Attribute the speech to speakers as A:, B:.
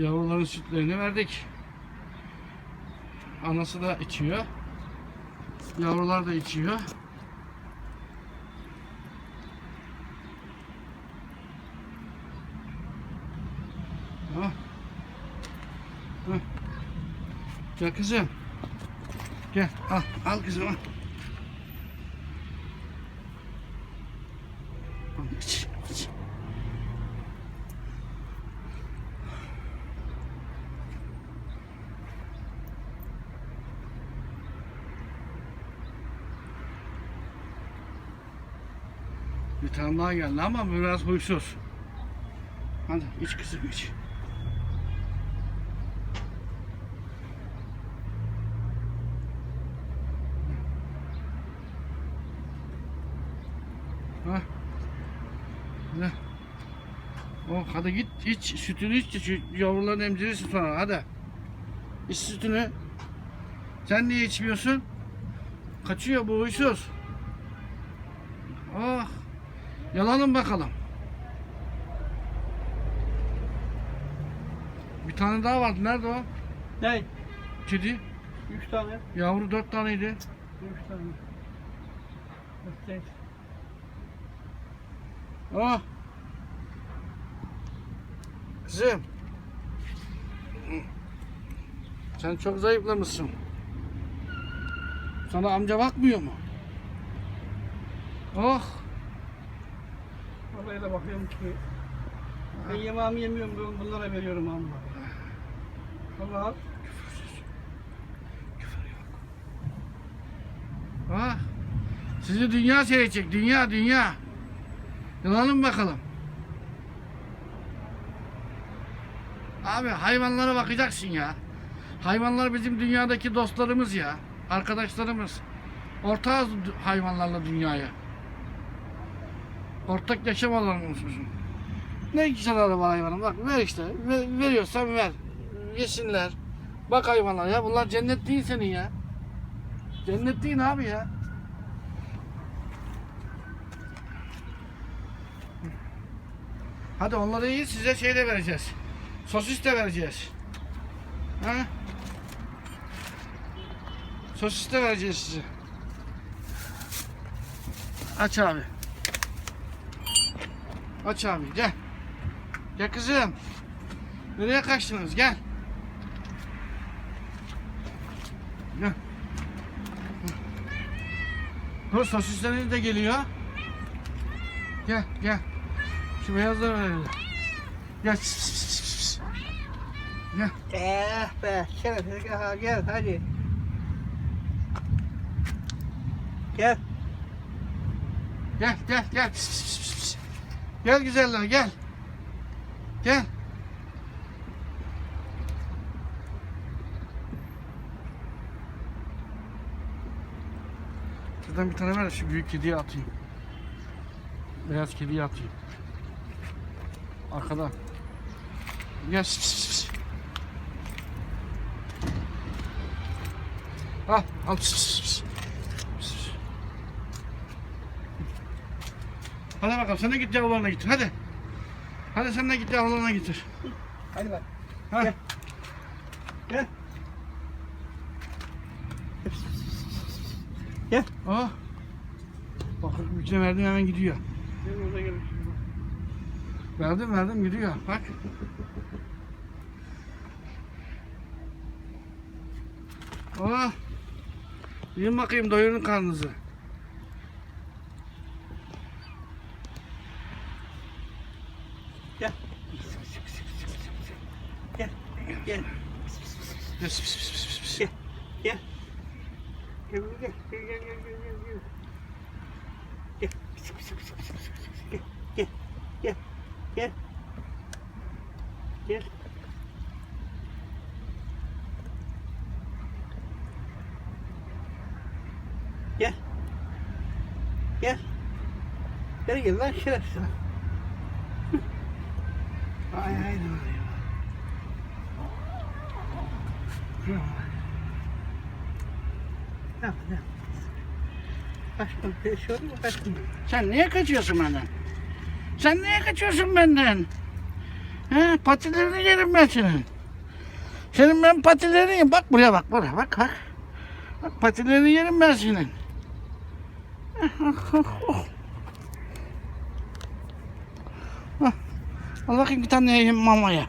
A: Yavruların sütlerini verdik. Anası da içiyor. Yavrular da içiyor. Ha. Ha. Gel kızım. Gel al, al kızım al. Al, iç, iç. Bir tane daha geldi ama biraz huysuz. Hadi iç kızım iç. Ha. Ne? Oh hadi git iç sütünü iç yavruların emzirirsin sonra hadi. İç sütünü. Sen niye içmiyorsun? Kaçıyor bu huysuz. Ah. Yalanın bakalım. Bir tane daha vardı. Nerede o?
B: Ne?
A: Kedi.
B: Üç tane.
A: Yavru dört taneydi.
B: Üç tane. Evet.
A: Ah. Kızım. Sen çok zayıflamışsın. Sana amca bakmıyor mu? Oh.
B: Da bakıyorum ki ben yemeğimi yemiyorum bunlara veriyorum amma. Allah
A: Ah. Sizi dünya seyredecek. Dünya, dünya. Yılanın bakalım. Abi hayvanlara bakacaksın ya. Hayvanlar bizim dünyadaki dostlarımız ya. Arkadaşlarımız. Ortağız hayvanlarla dünyaya. Ortak yaşam alanımız bizim. Ne güzel var hayvanım. Bak ver işte. Ver, veriyorsan ver. Yesinler. Bak hayvanlar ya. Bunlar cennet değil senin ya. Cennet değil abi ya. Hadi onları iyi size şey de vereceğiz. Sosis de vereceğiz. Ha? Sosis de vereceğiz size. Aç abi. Aç abi gel. Gel kızım. Nereye kaçtınız? Gel. Gel. Dur sosisleriniz de geliyor. Gel gel. Şu beyazları verelim. Gel. Gel.
B: Eh be şerefsiz gel, gel hadi. Gel.
A: Gel gel gel. Pis, pis, pis. Gel güzeller gel. Gel. Şuradan bir tane ver şu büyük kediye atayım. Beyaz kediye atayım. Arkadan. Gel. Pis, pis, pis. Al, al. Pis, pis, pis. Pis, pis. Hadi bakalım sen de git yavrularına git hadi. Hadi sen de git yavrularına getir.
B: Hadi bak.
A: Ha.
B: Gel. Gel. Gel.
A: Oh. Bak bütçe verdim hemen gidiyor. Verdim verdim gidiyor bak. Oh. Yiyin bakayım doyurun karnınızı.
B: Gel. Gel. Gel. Gel gel gel gel gel. Gel. Gel. Gel. Gel. Gel. Gel. Gel. Gel gel lan şerefsiz. Ay ay ne oluyor? Ne yap, ne yap? Kaçtım, mı kaçtım?
A: Sen niye kaçıyorsun benden? Sen niye kaçıyorsun benden? He, patilerini yerim ben senin. Senin ben patilerini yerim. Bak buraya bak buraya bak bak. Bak patilerini yerim ben senin. Al bakayım bir tane yiyeyim mamaya.